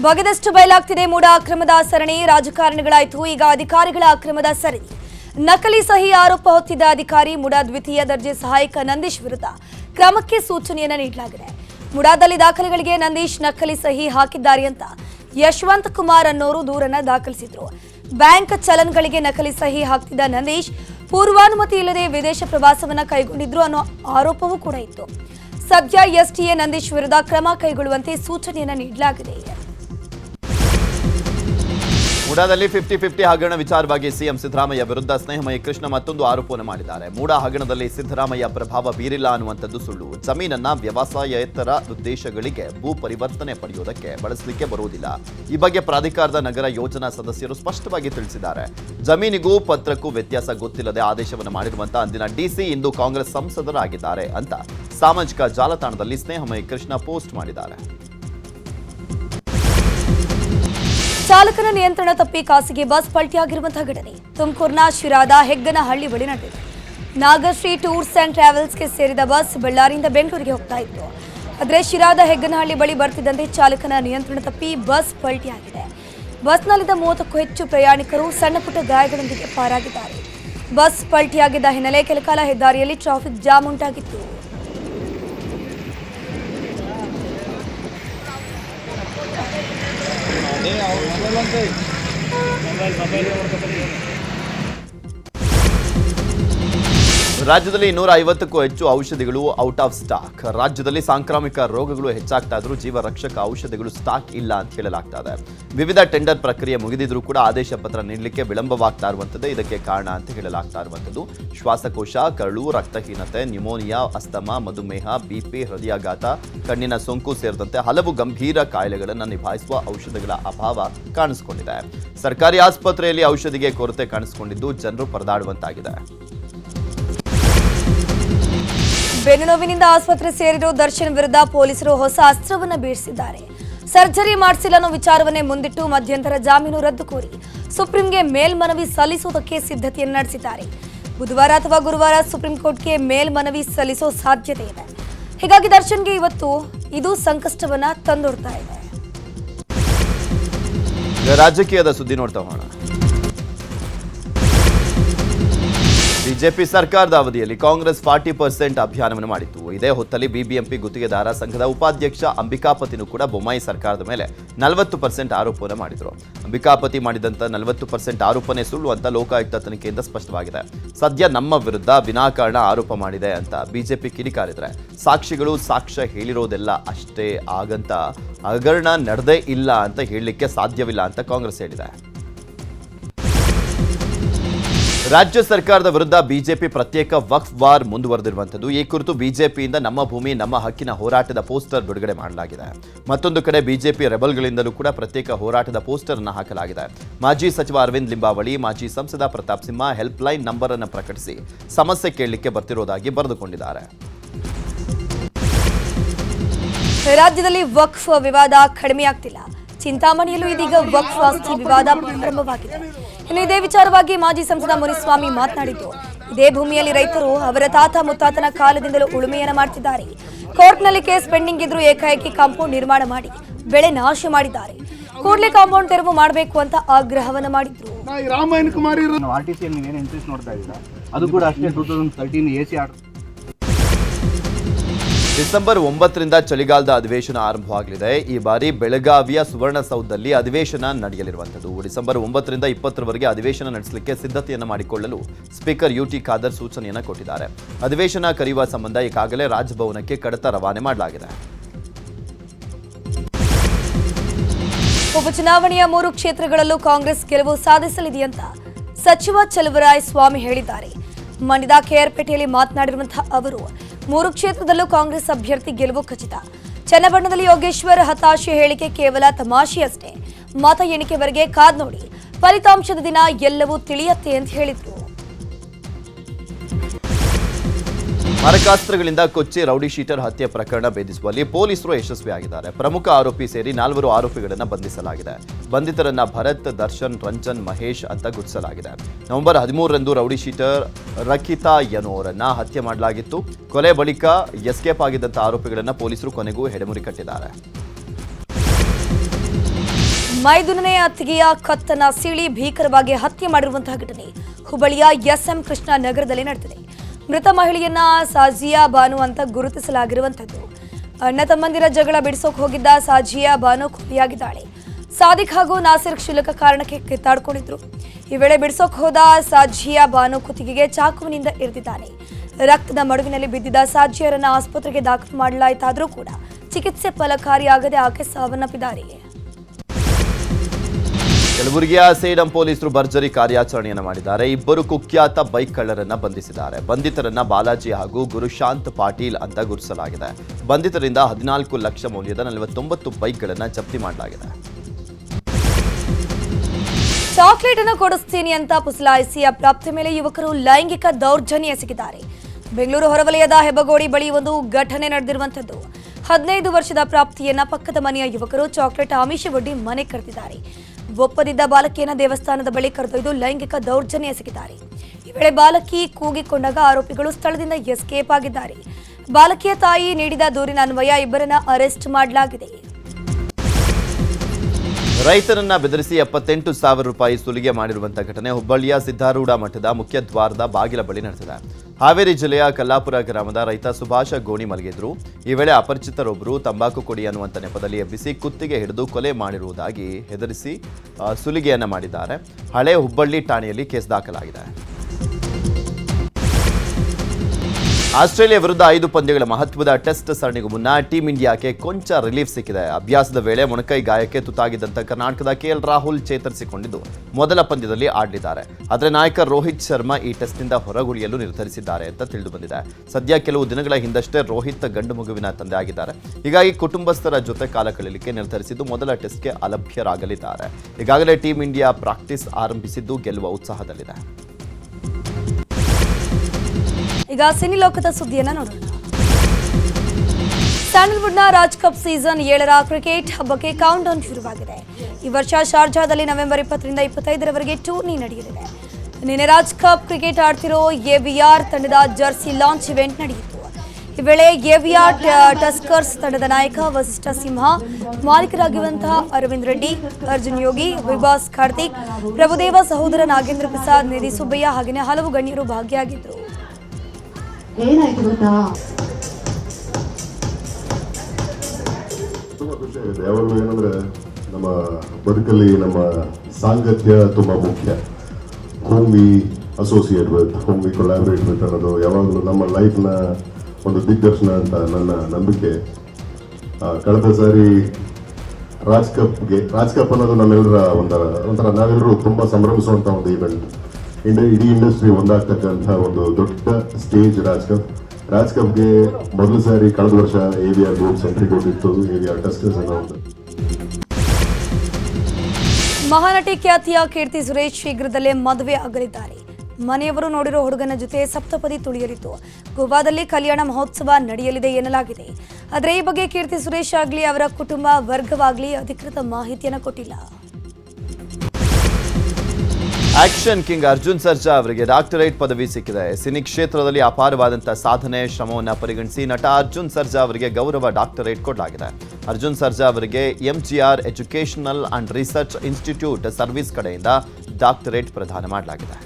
ಬಗೆದಷ್ಟು ಬಯಲಾಗ್ತಿದೆ ಮೂಡ ಅಕ್ರಮದ ಸರಣಿ, ರಾಜಕಾರಣಿಗಳಾಯಿತು, ಈಗ ಅಧಿಕಾರಿಗಳ ಅಕ್ರಮದ ಸರಣಿ. ನಕಲಿ ಸಹಿ ಆರೋಪ ಹೊತ್ತಿದ್ದ ಅಧಿಕಾರಿ ಮುಡಾ ದ್ವಿತೀಯ ದರ್ಜೆ ಸಹಾಯಕ ನಂದೀಶ್ ವಿರುದ್ಧ ಕ್ರಮಕ್ಕೆ ಸೂಚನೆಯನ್ನು ನೀಡಲಾಗಿದೆ. ಮುಡಾದಲ್ಲಿ ದಾಖಲೆಗಳಿಗೆ ನಂದೀಶ್ ನಕಲಿ ಸಹಿ ಹಾಕಿದ್ದಾರೆ ಅಂತ ಯಶವಂತ್ ಕುಮಾರ್ ಅನ್ನೋರು ದೂರನ್ನ ದಾಖಲಿಸಿದ್ರು. ಬ್ಯಾಂಕ್ ಚಲನ್ಗಳಿಗೆ ನಕಲಿ ಸಹಿ ಹಾಕ್ತಿದ್ದ ನಂದೀಶ್ ಪೂರ್ವಾನುಮತಿ ಇಲ್ಲದೆ ವಿದೇಶ ಪ್ರವಾಸವನ್ನ ಕೈಗೊಂಡಿದ್ರು ಅನ್ನೋ ಆರೋಪವೂ ಕೂಡ ಇತ್ತು. ಸದ್ಯ ಎಸ್ಟಿಎ ನಂದೀಶ್ ವಿರುದ್ಧ ಕ್ರಮ ಕೈಗೊಳ್ಳುವಂತೆ ಸೂಚನೆಯನ್ನು ನೀಡಲಾಗಿದೆ. ಮೂಡಾದಲ್ಲಿ ಫಿಫ್ಟಿ ಫಿಫ್ಟಿ ಹಗರಣ ವಿಚಾರವಾಗಿ ಸಿಎಂ ಸಿದ್ದರಾಮಯ್ಯ ವಿರುದ್ಧ ಸ್ನೇಹಮಯಿ ಕೃಷ್ಣ ಮತ್ತೊಂದು ಆರೋಪವನ್ನು ಮಾಡಿದ್ದಾರೆ. ಮೂಡಾ ಹಗರಣದಲ್ಲಿ ಸಿದ್ದರಾಮಯ್ಯ ಪ್ರಭಾವ ಬೀರಿಲ್ಲ ಅನ್ನುವಂಥದ್ದು ಸುಳ್ಳು. ಜಮೀನನ್ನ ವ್ಯವಸಾಯೇತರ ಉದ್ದೇಶಗಳಿಗೆ ಭೂ ಪರಿವರ್ತನೆ ಪಡೆಯುವುದಕ್ಕೆ ಬಳಸಲಿಕ್ಕೆ ಬರುವುದಿಲ್ಲ. ಈ ಬಗ್ಗೆ ಪ್ರಾಧಿಕಾರದ ನಗರ ಯೋಜನಾ ಸದಸ್ಯರು ಸ್ಪಷ್ಟವಾಗಿ ತಿಳಿಸಿದ್ದಾರೆ. ಜಮೀನಿಗೂ ಪತ್ರಕ್ಕೂ ವ್ಯತ್ಯಾಸ ಗೊತ್ತಿಲ್ಲದೆ ಆದೇಶವನ್ನು ಮಾಡಿರುವಂತಹ ಅಂದಿನ ಡಿಸಿ ಇಂದು ಕಾಂಗ್ರೆಸ್ ಸಂಸದರಾಗಿದ್ದಾರೆ ಅಂತ ಸಾಮಾಜಿಕ ಜಾಲತಾಣದಲ್ಲಿ ಸ್ನೇಹಮಯಿ ಕೃಷ್ಣ ಪೋಸ್ಟ್ ಮಾಡಿದ್ದಾರೆ. ಚಾಲಕನ ನಿಯಂತ್ರಣ ತಪ್ಪಿ ಖಾಸಗಿ ಬಸ್ ಪಲ್ಟಿಯಾಗಿರುವಂತಹ ಘಟನೆ. ತುಮಕೂರಿನ ಶಿರಾದ ಹೆಗ್ಗನಹಳ್ಳಿ ಬಳಿ ನಡೆದಿದೆ. ನಾಗಶ್ರೀ ಟೂರ್ಸ್ ಅಂಡ್ ಟ್ರಾವೆಲ್ಸ್ಗೆ ಸೇರಿದ ಬಸ್ ಬಳ್ಳಾರಿಯಿಂದ ಬೆಂಗಳೂರಿಗೆ ಹೋಗ್ತಾ ಇತ್ತು. ಆದರೆ ಶಿರಾದ ಹೆಗ್ಗನಹಳ್ಳಿ ಬಳಿ ಬರ್ತಿದ್ದಂತೆ ಚಾಲಕನ ನಿಯಂತ್ರಣ ತಪ್ಪಿ ಬಸ್ ಪಲ್ಟಿಯಾಗಿದೆ. ಬಸ್ನಲ್ಲಿದ್ದ ಮೂವತ್ತಕ್ಕೂ ಹೆಚ್ಚು ಪ್ರಯಾಣಿಕರು ಸಣ್ಣ ಪುಟ್ಟ ಗಾಯಗಳೊಂದಿಗೆ ಪಾರಾಗಿದ್ದಾರೆ. ಬಸ್ ಪಲ್ಟಿಯಾಗಿದ್ದ ಹಿನ್ನೆಲೆ ಕೆಲಕಾಲ ಹೆದ್ದಾರಿಯಲ್ಲಿ ಟ್ರಾಫಿಕ್ ಜಾಮ್ ಉಂಟಾಗಿತ್ತು. adelante. Manuel, papel, papel. ರಾಜ್ಯದಲ್ಲಿ ನೂರ ಐವತ್ತಕ್ಕೂ ಹೆಚ್ಚು ಔಷಧಿಗಳು ಔಟ್ ಆಫ್ ಸ್ಟಾಕ್. ರಾಜ್ಯದಲ್ಲಿ ಸಾಂಕ್ರಾಮಿಕ ರೋಗಗಳು ಹೆಚ್ಚಾಗ್ತಾ ಇದ್ರೂ ಜೀವ ರಕ್ಷಕ ಔಷಧಿಗಳು ಸ್ಟಾಕ್ ಇಲ್ಲ ಅಂತ ಹೇಳಲಾಗ್ತಾ ಇದೆ ವಿವಿಧ ಟೆಂಡರ್ ಪ್ರಕ್ರಿಯೆ ಮುಗಿದಿದ್ರೂ ಕೂಡ ಆದೇಶ ಪತ್ರ ನೀಡಲಿಕ್ಕೆ ವಿಳಂಬವಾಗ್ತಾ ಇರುವಂಥದ್ದು ಇದಕ್ಕೆ ಕಾರಣ ಅಂತ ಹೇಳಲಾಗ್ತಾ ಇರುವಂಥದ್ದು. ಶ್ವಾಸಕೋಶ, ಕರಳು, ರಕ್ತಹೀನತೆ, ನ್ಯುಮೋನಿಯಾ, ಅಸ್ತಮ, ಮಧುಮೇಹ, ಬಿಪಿ, ಹೃದಯಾಘಾತ, ಕಣ್ಣಿನ ಸೋಂಕು ಸೇರಿದಂತೆ ಹಲವು ಗಂಭೀರ ಕಾಯಿಲೆಗಳನ್ನು ನಿಭಾಯಿಸುವ ಔಷಧಗಳ ಅಭಾವ ಕಾಣಿಸಿಕೊಂಡಿದೆ. ಸರ್ಕಾರಿ ಆಸ್ಪತ್ರೆಯಲ್ಲಿ ಔಷಧಿಗೆ ಕೊರತೆ ಕಾಣಿಸಿಕೊಂಡಿದ್ದು ಜನರು ಪರದಾಡುವಂತಾಗಿದೆ. ಬೆನ್ನು ನೋವಿನಿಂದ ಆಸ್ಪತ್ರೆ ಸೇರಿರೋ ದರ್ಶನ್ ವಿರುದ್ಧ ಪೊಲೀಸರು ಹೊಸ ಅಸ್ತ್ರವನ್ನು ಬೀಳಿಸಿದ್ದಾರೆ ಸರ್ಜರಿ ಮಾಡಿಸಿಲ್ಲ ಅನ್ನೋ ವಿಚಾರವನ್ನೇ ಮುಂದಿಟ್ಟು ಮಧ್ಯಂತರ ಜಾಮೀನು ರದ್ದು ಕೋರಿ ಸುಪ್ರೀಂಗೆ ಮೇಲ್ಮನವಿ ಸಲ್ಲಿಸುವುದಕ್ಕೆ ಸಿದ್ಧತೆಯನ್ನು ನಡೆಸಿದ್ದಾರೆ. ಬುಧವಾರ ಅಥವಾ ಗುರುವಾರ ಸುಪ್ರೀಂ ಕೋರ್ಟ್ಗೆ ಮೇಲ್ಮನವಿ ಸಲ್ಲಿಸೋ ಸಾಧ್ಯತೆ ಇದೆ. ಹೀಗಾಗಿ ದರ್ಶನ್ಗೆ ಇವತ್ತು ಇದು ಸಂಕಷ್ಟವನ್ನ ತಂದೊಡ್ತಾ ಇದೆ. ರಾಜಕೀಯದ ಸುದ್ದಿ ನೋಡ್ತಾ ಹೋಗೋಣ. ಬಿಜೆಪಿ ಸರ್ಕಾರದ ಅವಧಿಯಲ್ಲಿ ಕಾಂಗ್ರೆಸ್ ಫಾರ್ಟಿ ಪರ್ಸೆಂಟ್ ಅಭಿಯಾನವನ್ನು ಮಾಡಿತ್ತು. ಇದೇ ಹೊತ್ತಲ್ಲಿ ಬಿಬಿಎಂಪಿ ಗುತ್ತಿಗೆದಾರ ಸಂಘದ ಉಪಾಧ್ಯಕ್ಷ ಅಂಬಿಕಾಪತಿನೂ ಕೂಡ ಬೊಮ್ಮಾಯಿ ಸರ್ಕಾರದ ಮೇಲೆ ನಲವತ್ತು ಪರ್ಸೆಂಟ್ ಆರೋಪವನ್ನು ಮಾಡಿದರು. ಅಂಬಿಕಾಪತಿ ಮಾಡಿದಂಥ ನಲವತ್ತು ಪರ್ಸೆಂಟ್ ಆರೋಪನೇ ಸುಳ್ಳು ಅಂತ ಲೋಕಾಯುಕ್ತ ತನಿಖೆಯಿಂದ ಸ್ಪಷ್ಟವಾಗಿದೆ. ಸದ್ಯ ನಮ್ಮ ವಿರುದ್ಧ ವಿನಾಕಾರಣ ಆರೋಪ ಮಾಡಿದೆ ಅಂತ ಬಿಜೆಪಿ ಕಿಡಿಕಾರಿದ್ರೆ ಸಾಕ್ಷಿಗಳು ಸಾಕ್ಷ್ಯ ಹೇಳಿರೋದೆಲ್ಲ ಅಷ್ಟೇ ಆಗಂತ ಹಗರಣ ನಡೆದೇ ಇಲ್ಲ ಅಂತ ಹೇಳಲಿಕ್ಕೆ ಸಾಧ್ಯವಿಲ್ಲ ಅಂತ ಕಾಂಗ್ರೆಸ್ ಹೇಳಿದೆ. ರಾಜ್ಯ ಸರ್ಕಾರದ ವಿರುದ್ಧ ಬಿಜೆಪಿ ಪ್ರತ್ಯೇಕ ವಕ್ಫ್ ವಾರ್ ಮುಂದುವರೆದಿರುವಂಥದ್ದು. ಈ ಕುರಿತು ಬಿಜೆಪಿಯಿಂದ ನಮ್ಮ ಭೂಮಿ, ನಮ್ಮ ಹಕ್ಕಿನ ಹೋರಾಟದ ಪೋಸ್ಟರ್ ಬಿಡುಗಡೆ ಮಾಡಲಾಗಿದೆ. ಮತ್ತೊಂದು ಕಡೆ ಬಿಜೆಪಿ ರೆಬಲ್ಗಳಿಂದಲೂ ಕೂಡ ಪ್ರತ್ಯೇಕ ಹೋರಾಟದ ಪೋಸ್ಟರ್ ಅನ್ನು ಹಾಕಲಾಗಿದೆ. ಮಾಜಿ ಸಚಿವ ಅರವಿಂದ್ ಲಿಂಬಾವಳಿ, ಮಾಜಿ ಸಂಸದ Pratap Simha helpline number ಅನ್ನು ಪ್ರಕಟಿಸಿ ಸಮಸ್ಯೆ ಕೇಳಲಿಕ್ಕೆ ಬರ್ತಿರೋದಾಗಿ ಬರೆದುಕೊಂಡಿದ್ದಾರೆ. ರಾಜ್ಯದಲ್ಲಿ ವಕ್ಫ್ ವಿವಾದ ಕಡಿಮೆಯಾಗ್ತಿಲ್ಲ. ಚಿಂತಾಮಣಿಯಲ್ಲೂ ಇದೀಗ ವಕ್ಫ್ ಆಸ್ತಿ ವಿವಾದ ಪ್ರಾರಂಭವಾಗಿದೆ. ಇನ್ನು ಇದೇ ವಿಚಾರವಾಗಿ ಮಾಜಿ ಸಂಸದ ಮುನಿಸ್ವಾಮಿ ಮಾತನಾಡಿದ್ದು ಇದೇ ಭೂಮಿಯಲ್ಲಿ ರೈತರು ಅವರ ತಾತ ಮುತ್ತಾತನ ಕಾಲದಿಂದಲೂ ಉಳುಮೆಯನ್ನು ಮಾಡ್ತಿದ್ದಾರೆ. ಕೋರ್ಟ್ನಲ್ಲಿ ಕೇಸ್ ಪೆಂಡಿಂಗ್ ಇದ್ರೂ ಏಕಾಏಕಿ ಕಾಂಪೌಂಡ್ ನಿರ್ಮಾಣ ಮಾಡಿ ಬೆಳೆ ನಾಶ ಮಾಡಿದ್ದಾರೆ. ಕೂಡಲೇ ಕಾಂಪೌಂಡ್ ತೆರವು ಮಾಡಬೇಕು ಅಂತ ಆಗ್ರಹವನ್ನು ಮಾಡಿದ್ರು. ರಾಮಾಯಣ ಕುಮಾರಿ ನಾವು ಆರ್ ಟಿ ಸಿಯಲ್ಲಿ ನೀವೇನು ಇಂಟ್ರೆಸ್ಟ್ ನೋಡ್ತಾ ಇದ್ದೀರಾ? ಅದು ಕೂಡ ಅಷ್ಟೇ two thousand thirteen A C order December ಒಂಬತ್ತರಿಂದ ಚಳಿಗಾಲದ ಅಧಿವೇಶನ ಆರಂಭವಾಗಲಿದೆ. ಈ ಬಾರಿ ಬೆಳಗಾವಿಯ ಸುವರ್ಣಸೌಧದಲ್ಲಿ ಅಧಿವೇಶನ ನಡೆಯಲಿರುವಂಥದ್ದು. ಡಿಸೆಂಬರ್ ಒಂಬತ್ತರಿಂದ ಇಪ್ಪತ್ತರವರೆಗೆ ಅಧಿವೇಶನ ನಡೆಸಲಿಕ್ಕೆ ಸಿದ್ಧತೆಯನ್ನು ಮಾಡಿಕೊಳ್ಳಲು ಸ್ಪೀಕರ್ ಯುಟಿ ಖಾದರ್ ಸೂಚನೆಯನ್ನು ಕೊಟ್ಟಿದ್ದಾರೆ. ಅಧಿವೇಶನ ಕರೆಯುವ ಸಂಬಂಧ ಈಗಾಗಲೇ ರಾಜಭವನಕ್ಕೆ ಕಡತ ರವಾನೆ ಮಾಡಲಾಗಿದೆ. ಉಪಚುನಾವಣೆಯ ಮೂರು ಕ್ಷೇತ್ರಗಳಲ್ಲೂ ಕಾಂಗ್ರೆಸ್ ಗೆಲುವು ಸಾಧಿಸಲಿದೆಯಂತ ಸಚಿವ ಚಲುವರಾಯ ಸ್ವಾಮಿ ಹೇಳಿದ್ದಾರೆ. ಮಂಡ್ಯದ ಕೆಆರ್ಪೇಟೆಯಲ್ಲಿ ಮಾತನಾಡಿರುವಂತಹ ಅವರು ಮೂರು ಕ್ಷೇತ್ರದಲ್ಲೂ ಕಾಂಗ್ರೆಸ್ ಅಭ್ಯರ್ಥಿ ಗೆಲುವು ಖಚಿತ. ಚನ್ನಬಣ್ಣದಲ್ಲಿ ಯೋಗೇಶ್ವರ್ ಹತಾಶೆ ಹೇಳಿಕೆ ಕೇವಲ ತಮಾಷೆಯಷ್ಟೇ. ಮತ ಎಣಿಕೆವರೆಗೆ ಕಾದ್ ನೋಡಿ. ಫಲಿತಾಂಶದ ದಿನ ಎಲ್ಲವೂ ತಿಳಿಯತ್ತೆ ಅಂತ ಹೇಳಿದ್ರು. ಮಾರಕಾಸ್ತ್ರಗಳಿಂದ ಕೊಚ್ಚಿ ರೌಡಿ ಶೀಟರ್ ಹತ್ಯೆ ಪ್ರಕರಣ ಭೇದಿಸುವಲ್ಲಿ ಪೊಲೀಸರು ಯಶಸ್ವಿಯಾಗಿದ್ದಾರೆ. ಪ್ರಮುಖ ಆರೋಪಿ ಸೇರಿ ನಾಲ್ವರು ಆರೋಪಿಗಳನ್ನು ಬಂಧಿಸಲಾಗಿದೆ. ಬಂಧಿತರನ್ನ ಭರತ್, ದರ್ಶನ್, ರಂಜನ್, ಮಹೇಶ್ ಅಂತ ಗುರುತಿಸಲಾಗಿದೆ. ನವೆಂಬರ್ ಹದಿಮೂರರಂದು ರೌಡಿ ಶೀಟರ್ ರಕಿತಾ ಯನೋರನ್ನ ಹತ್ಯೆ ಮಾಡಲಾಗಿತ್ತು. ಕೊಲೆ ಬಳಿಕ ಎಸ್ಕೇಪ್ ಆಗಿದ್ದಂಥ ಆರೋಪಿಗಳನ್ನು ಪೊಲೀಸರು ಕೊನೆಗೂ ಹೆಡೆಮುರಿ ಕಟ್ಟಿದ್ದಾರೆ. ಮೈದುನನೇ ಅತ್ತಿಗೆಯ ಕತ್ತನ ಸೀಳಿ ಭೀಕರವಾಗಿ ಹತ್ಯೆ ಮಾಡಿರುವಂತಹ ಘಟನೆ ಹುಬ್ಬಳ್ಳಿಯ ಎಸ್ಎಂ ಕೃಷ್ಣ ನಗರದಲ್ಲಿ ನಡೆದಿದೆ. ಮೃತ ಮಹಿಳೆಯನ್ನ ಸಾಜಿಯಾ ಬಾನು ಅಂತ ಗುರುತಿಸಲಾಗಿರುವಂಥದ್ದು. ಅಣ್ಣ ತಮ್ಮಂದಿರ ಜಗಳ ಬಿಡಿಸೋಕೆ ಹೋಗಿದ್ದ ಸಾಜಿಯಾ ಬಾನು ಖುಲಿಯಾಗಿದ್ದಾಳೆ ಸಾದಿಕ್ ಹಾಗೂ ನಾಸಿರ್ ಕ್ಷುಲಕ ಕಾರಣಕ್ಕೆ ಕಿತ್ತಾಡ್ಕೊಂಡಿದ್ರು. ಈ ವೇಳೆ ಬಿಡಿಸೋಕೆ ಹೋದ ಸಾಜಿಯಾ ಬಾನು ಕುತ್ತಿಗೆಗೆ ಚಾಕುವಿನಿಂದ ಇರಿದಿದ್ದಾನೆ. ರಕ್ತದ ಮಡುವಿನಲ್ಲಿ ಬಿದ್ದಿದ್ದ ಸಾಜಿಯರನ್ನ ಆಸ್ಪತ್ರೆಗೆ ದಾಖಲು ಮಾಡಲಾಯಿತಾದರೂ ಕೂಡ ಚಿಕಿತ್ಸೆ ಫಲಕಾರಿಯಾಗದೆ ಆಕೆ ಸಾವನ್ನಪ್ಪಿದ್ದಾರೆ ಕಲಬುರಗಿಯ ಸೇಡಂ ಪೊಲೀಸರು ಭರ್ಜರಿ ಕಾರ್ಯಾಚರಣೆಯನ್ನು ಮಾಡಿದ್ದಾರೆ. ಇಬ್ಬರು ಕುಖ್ಯಾತ ಬೈಕ್ ಕಳ್ಳರನ್ನ ಬಂಧಿಸಿದ್ದಾರೆ. ಬಂಧಿತರನ್ನ ಬಾಲಾಜಿ ಹಾಗೂ ಗುರುಶಾಂತ್ ಪಾಟೀಲ್ ಅಂತ ಗುರುತಿಸಲಾಗಿದೆ. ಬಂಧಿತರಿಂದ ಹದಿನಾಲ್ಕು ಲಕ್ಷ ಮೌಲ್ಯದ ನಲವತ್ತೊಂಬತ್ತು ಬೈಕ್ಗಳನ್ನು ಜಪ್ತಿ ಮಾಡಲಾಗಿದೆ. ಚಾಕ್ಲೇಟ್ ಅನ್ನು ಕೊಡಿಸ್ತೀನಿ ಅಂತ ಪುಸಲಾಯಿಸಿ ಅಪ್ರಾಪ್ತಿ ಮೇಲೆ ಯುವಕರು ಲೈಂಗಿಕ ದೌರ್ಜನ್ಯ ಎಸಗಿದ್ದಾರೆ. ಬೆಂಗಳೂರು ಹೊರವಲಯದ ಹೆಬಗೋಡಿ ಬಳಿ ಒಂದು ಘಟನೆ ನಡೆದಿರುವಂತದ್ದು ಹದಿನೈದು ವರ್ಷದ ಪ್ರಾಪ್ತಿಯನ್ನ ಪಕ್ಕದ ಮನೆಯ ಯುವಕರು ಚಾಕ್ಲೇಟ್ ಆಮಿಷವೊಡ್ಡಿ ಮನೆ ಕರೆದಿದ್ದಾರೆ. ಒಪ್ಪದಿದ್ದ ಬಾಲಕಿಯನ್ನ ದೇವಸ್ಥಾನದ ಬಳಿ ಕರೆದೊಯ್ದು ಲೈಂಗಿಕ ದೌರ್ಜನ್ಯ ಎಸಗಿದ್ದಾರೆ. ಈ ವೇಳೆ ಬಾಲಕಿ ಕೂಗಿಕೊಂಡಾಗ ಆರೋಪಿಗಳು ಸ್ಥಳದಿಂದ ಎಸ್ಕೇಪ್ ಆಗಿದ್ದಾರೆ. ಬಾಲಕಿಯ ತಾಯಿ ನೀಡಿದ ದೂರಿನ ಅನ್ವಯ ಇಬ್ಬರನ್ನ ಅರೆಸ್ಟ್ ಮಾಡಲಾಗಿದೆ. ರೈತರನ್ನ ಬೆದರಿಸಿ ಎಪ್ಪತ್ತೆಂಟು ಸಾವಿರ ರೂಪಾಯಿ ಸುಲಿಗೆ ಮಾಡಿರುವಂತಹ ಘಟನೆ ಹುಬ್ಬಳ್ಳಿಯ ಸಿದ್ದಾರೂಢ ಮಠದ ಮುಖ್ಯ ದ್ವಾರದ ಬಾಗಿಲ ಬಳಿ ನಡೆದಿದೆ. ಹಾವೇರಿ ಜಿಲ್ಲೆಯ ಕಲ್ಲಾಪುರ ಗ್ರಾಮದ ರೈತ ಸುಭಾಷ ಗೋಣಿ ಮಲಗಿದ್ರು. ಈ ವೇಳೆ ಅಪರಿಚಿತರೊಬ್ಬರು ತಂಬಾಕು ಕೊಡಿ ಅನ್ನುವಂಥ ನೆಪದಲ್ಲಿ ಎಬ್ಬಿಸಿ ಕುತ್ತಿಗೆ ಹಿಡಿದು ಕೊಲೆ ಮಾಡಿರುವುದಾಗಿ ಹೆದರಿಸಿ ಸುಲಿಗೆಯನ್ನು ಮಾಡಿದ್ದಾರೆ. ಹಳೆ ಹುಬ್ಬಳ್ಳಿ ಠಾಣೆಯಲ್ಲಿ ಕೇಸ್ ದಾಖಲಾಗಿದೆ. ಆಸ್ಟ್ರೇಲಿಯಾ ವಿರುದ್ಧ ಐದು ಪಂದ್ಯಗಳ ಮಹತ್ವದ ಟೆಸ್ಟ್ ಸರಣಿಗೂ ಮುನ್ನ ಟೀಂ ಇಂಡಿಯಾಕ್ಕೆ ಕೊಂಚ ರಿಲೀಫ್ ಸಿಕ್ಕಿದೆ. ಅಭ್ಯಾಸದ ವೇಳೆ ಮೊಣಕೈ ಗಾಯಕ್ಕೆ ತುತ್ತಾಗಿದ್ದಂಥ ಕರ್ನಾಟಕದ ಕೆಎಲ್ ರಾಹುಲ್ ಚೇತರಿಸಿಕೊಂಡಿದ್ದು. ಮೊದಲ ಪಂದ್ಯದಲ್ಲಿ ಆಡಲಿದ್ದಾರೆ. ಆದರೆ ನಾಯಕ ರೋಹಿತ್ ಶರ್ಮಾ ಈ ಟೆಸ್ಟ್ನಿಂದ ಹೊರಗುಳಿಯಲು ನಿರ್ಧರಿಸಿದ್ದಾರೆ ಅಂತ ತಿಳಿದು ಬಂದಿದೆ ಸದ್ಯ ಕೆಲವು ದಿನಗಳ ಹಿಂದಷ್ಟೇ ರೋಹಿತ್ ಗಂಡು ಮಗುವಿನ ತಂದೆ ಆಗಿದ್ದಾರೆ. ಹೀಗಾಗಿ ಕುಟುಂಬಸ್ಥರ ಜೊತೆ ಕಾಲ ಕಳೆಯಲಿಕ್ಕೆ ನಿರ್ಧರಿಸಿದ್ದು ಮೊದಲ ಟೆಸ್ಟ್ಗೆ ಅಲಭ್ಯರಾಗಲಿದ್ದಾರೆ. ಈಗಾಗಲೇ ಟೀಂ ಇಂಡಿಯಾ ಪ್ರಾಕ್ಟೀಸ್ ಆರಂಭಿಸಿದ್ದು ಗೆಲ್ಲುವ ಉತ್ಸಾಹದಲ್ಲಿದೆ. ಈಗ ಸಿನಿ ಲೋಕದ ಸುದ್ದಿಯನ್ನ ನೋಡೋಣ. ಸ್ಯಾಂಡಲ್ವುಡ್ನ ರಾಜ್ ಕಪ್ ಸೀಸನ್ ಏಳರ ಕ್ರಿಕೆಟ್ ಹಬ್ಬಕ್ಕೆ ಕೌಂಟ್ ಡೌನ್ ಶುರುವಾಗಿದೆ. ಈ ವರ್ಷ ಶಾರ್ಜಾದಲ್ಲಿ ನವೆಂಬರ್ ಇಪ್ಪತ್ತರಿಂದ ಇಪ್ಪತ್ತೈದರವರೆಗೆ ಟೂರ್ನಿ ನಡೆಯಲಿದೆ. ನಿನ್ನೆ ರಾಜ್ ಕಪ್ ಕ್ರಿಕೆಟ್ ಆಡ್ತಿರೋ ಎವಿಆರ್ ತಂಡದ ಜರ್ಸಿ ಲಾಂಚ್ ಇವೆಂಟ್ ನಡೆಯಿತು. ಈ ವೇಳೆ ಎವಿಆರ್ ಟಸ್ಕರ್ಸ್ ತಂಡದ ನಾಯಕ ವಸಿಷ್ಠ ಸಿಂಹ, ಮಾಲೀಕರಾಗಿರುವಂತಹ ಅರವಿಂದ್ ರೆಡ್ಡಿ, ಅರ್ಜುನ್ ಯೋಗಿ, ವಿಭಾಸ್ ಕಾರ್ತಿಕ್, ಪ್ರಭುದೇವ ಸಹೋದರ ನಾಗೇಂದ್ರ ಪ್ರಸಾದ್, ನಿಧಿ ಸುಬ್ಬಯ್ಯ ಹಾಗೆಯೇ ಹಲವು ಗಣ್ಯರು ಭಾಗಿಯಾಗಿದ್ದರು ಏನಾಯ್ತು ಗೊತ್ತಾ? ತುಂಬ ಯಾವಾಗಲೂ ಏನಂದ್ರೆ, ನಮ್ಮ ಬದುಕಲ್ಲಿ ನಮ್ಮ ಸಾಂಗತ್ಯ ತುಂಬಾ ಮುಖ್ಯ. Home we associate with home we collaborate with ಅನ್ನೋದು ಯಾವಾಗಲೂ ನಮ್ಮ ಲೈಫ್ನ ಒಂದು ದಿಗ್ದರ್ಶನ ಅಂತ ನನ್ನ ನಂಬಿಕೆ. ಕಳೆದ ಸಾರಿ ರಾಜ್ ಕಪ್ಗೆ, ರಾಜ್ ಕಪ್ ಅನ್ನೋದು ನಮ್ಮೆಲ್ಲರ ಒಂಥರ ಒಂಥರ ನಾವೆಲ್ಲರೂ ತುಂಬ ಸಂಭ್ರಮಿಸುವಂಥ ಒಂದು ಇವೆಂಟ್ ಇಂಡ ಇಡೀ ಇಂಡಸ್ಟ್ರಿ ಒಂದಾಗ್ತಕ್ಕಂಥ ಒಂದು ದೊಡ್ಡ ಸ್ಟೇಜ್ ರಾಜ್ ಕಪ್ ರಾಜ್ ಕಪ್ಗೆ ಮೊದಲ ಸಾರಿ ಕಳೆದ ವರ್ಷ A V R group sentry ಕೊಟ್ಟಿತ್ತು ಎ ವಿ ಆರ್ ಟಸ್ಕರ್ಸ್ ಅನ್ನೋ ಒಂದು. ಮಹಾನಟಿ ಖ್ಯಾತಿಯ ಕೀರ್ತಿ ಸುರೇಶ್ ಶೀಘ್ರದಲ್ಲೇ ಮದುವೆ ಆಗಲಿದ್ದಾರೆ. ಮನೆಯವರು ನೋಡಿರೋ ಹುಡುಗನ ಜೊತೆ ಸಪ್ತಪದಿ ತುಳಿಯಲಿತು ಗೋವಾದಲ್ಲಿ ಕಲ್ಯಾಣ ಮಹೋತ್ಸವ ನಡೆಯಲಿದೆ ಎನ್ನಲಾಗಿದೆ. ಆದರೆ ಈ ಬಗ್ಗೆ ಕೀರ್ತಿ ಸುರೇಶ್ ಆಗಲಿ ಅವರ ಕುಟುಂಬ ವರ್ಗವಾಗಲಿ ಅಧಿಕೃತ ಮಾಹಿತಿಯನ್ನು ಕೊಟ್ಟಿಲ್ಲ. ಆಕ್ಷನ್ ಕಿಂಗ್ ಅರ್ಜುನ್ ಸರ್ಜಾ ಅವರಿಗೆ ಡಾಕ್ಟರೇಟ್ ಪದವಿ ಸಿಕ್ಕಿದೆ. ಸಿನಿ ಕ್ಷೇತ್ರದಲ್ಲಿ ಅಪಾರವಾದಂತಹ ಸಾಧನೆ, ಶ್ರಮವನ್ನು ಪರಿಗಣಿಸಿ ನಟ ಅರ್ಜುನ್ ಸರ್ಜಾ ಅವರಿಗೆ ಗೌರವ ಡಾಕ್ಟರೇಟ್ ಕೊಡಲಾಗಿದೆ. ಅರ್ಜುನ್ ಸರ್ಜಾ ಅವರಿಗೆ MGR educational and research institute service ಕಡೆಯಿಂದ ಡಾಕ್ಟರೇಟ್ ಪ್ರದಾನ ಮಾಡಲಾಗಿದೆ.